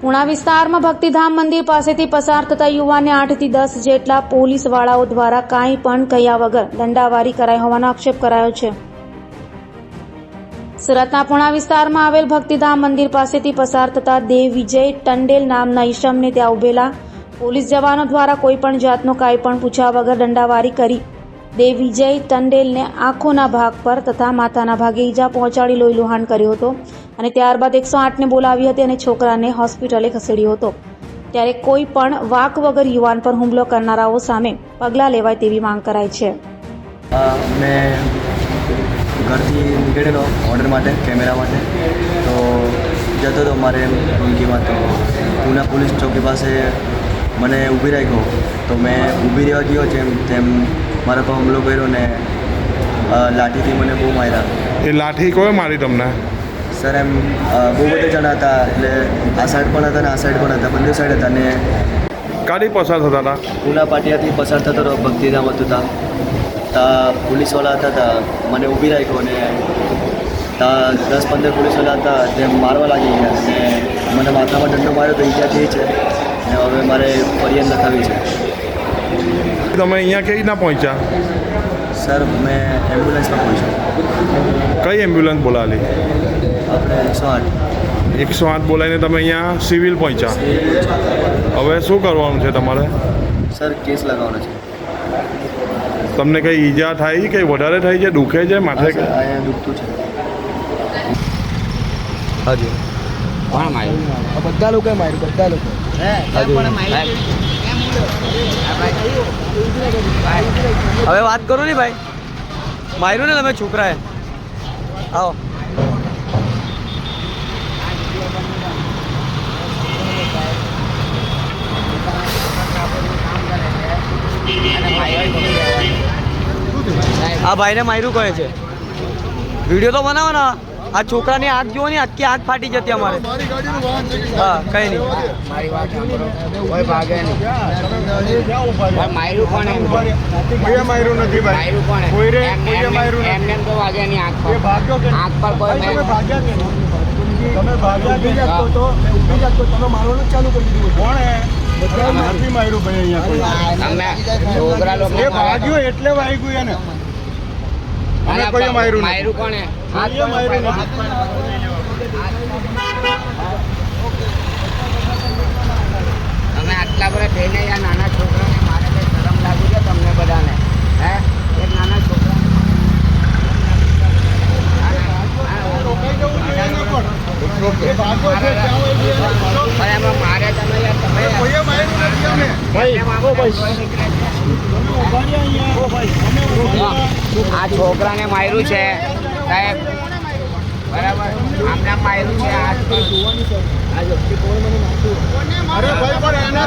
પુણા વિસ્તારમાં ભક્તિધામ મંદિર પાસેથી પસાર થતા યુવાને આઠથી દસ જેટલા પોલીસવાળાઓ દ્વારા કાંઈ પણ કહ્યા વગર દંડાવારી કરાઈ હોવાનો આક્ષેપ કરાયો છે. સુરતના પુણા વિસ્તારમાં આવેલ ભક્તિધામ મંદિર પાસેથી પસાર થતા દેવ વિજય ટંડેલ નામના ઈશમને ત્યાં ઉભેલા પોલીસ જવાનો દ્વારા કોઈ પણ જાતનો કાંઈ પણ પૂછ્યા વગર દંડાવારી કરી દેવ વિજય ટંડેલને આંખોના ભાગ પર તથા માથાના ભાગે ઈજા પહોંચાડી લોહીલુહાણ કર્યો હતો અને ત્યારબાદ એકસો આઠને બોલાવી હતી અને છોકરાને હોસ્પિટલે ખસેડ્યો હતો. ત્યારે કોઈ પણ વાક વગર યુવાન પર હુમલો કરનારાઓ સામે પગલાં લેવાય તેવી માંગ કરાઈ છે. મેં ઘરથી નીકળેલો ઓર્ડર માટે, કેમેરા માટે. તો જતો હતો મારે ડુંકીમાં તો પુના પોલીસ ચોકી પાસે મને ઊભી રાખ્યો તો મેં ઊભી રહેવા ગયો જેમ તેમ મારા પર હુમલો કર્યો ને લાઠીથી મને બહુ માર્યા. એ લાઠી કોઈ મારી તમને? સર એમ બહુ બધા જણા હતા એટલે આ સાઈડ પણ હતા ને આ સાઈડ પણ હતા બંને સાઈડ હતા ને કાલી પસાર થતા હતા? પૂના પાટિયાથી પસાર થતો હતો ભક્તિધામ હતું તા તા પોલીસવાળા હતા તા મને ઊભી રાખ્યો ને તા દસ પંદર પોલીસવાળા હતા તે મારવા લાગી ગયા અને મને માથામાં દંડો માર્યો તો ઈજા થઈ છે. ને હવે મારે ફરિયાદ લખાવી છે. તમે અહીંયા કેવી રીતના પહોંચ્યા? સર મેં એમ્બ્યુલન્સમાં પહોંચ્યો. કઈ એમ્બ્યુલન્સ બોલાવેલી આપણે એકસો આઠ. એકસો આઠ બોલાવીને તમે અહીંયા સિવિલ પહોંચ્યા. હવે શું કરવાનું છે તમારે? સર કેસ લગાવવાનો છે. તમને કઈ ઈજા થાય કઈ વધારે થઈ છે દુખે છે માથે હા, અહીંયા દુખતું છે. હાજી. કોણ માર્યું? બધા લોકોએ માર્યું બધા લોકો. હવે વાત કરો ને ભાઈ? માર્યું ને તમે છોકરાએ? આવો. આ ભાઈને માર્યું કહે છે. વીડિયો તો બનાવો ને આ છોકરાની આંખ જુઓ ને આખી આંખ ફાટી જતી અમારે. હા કઈ નહીં. મારી વાત કોઈ ભાગે નહીં. પણ માર્યું કોઈએ માર્યું નથી માર્યું કોણે કોઈને એમ- કોઈએ એમ- માર્યું નથી. એમને તો વાગે નહીં આંખ પર. ભાગ્યો કે આંખ પર કોઈ તમે ભાગ્યા કે તમે ભાગ્યા કે જતો તો ઊભી જાગતો તમે મારવાનું ચાલુ કરી દીધું. કોણે નથી માર્યું ભાઈ અહીંયા તમે છોકરા લોકો એ ભાગ્યો એટલે વાગ્યું એને. અમે કોઈ માર્યું. માર્યું કોણે માર્યું. તમે આટલા બધા થઈને યાર નાના છોકરાને મારે કંઈ શરમ લાગુ છે તમને બધાને હે એક નાના છોકરા મારે તમે યાર છોકરાને માર્યું છે સાહેબ, બરાબર આમને માર્યું છે. ઊભા જોવાની રહ્યા. આ બરાબર આમને માર્યું આ અરે ભાઈ પણ એને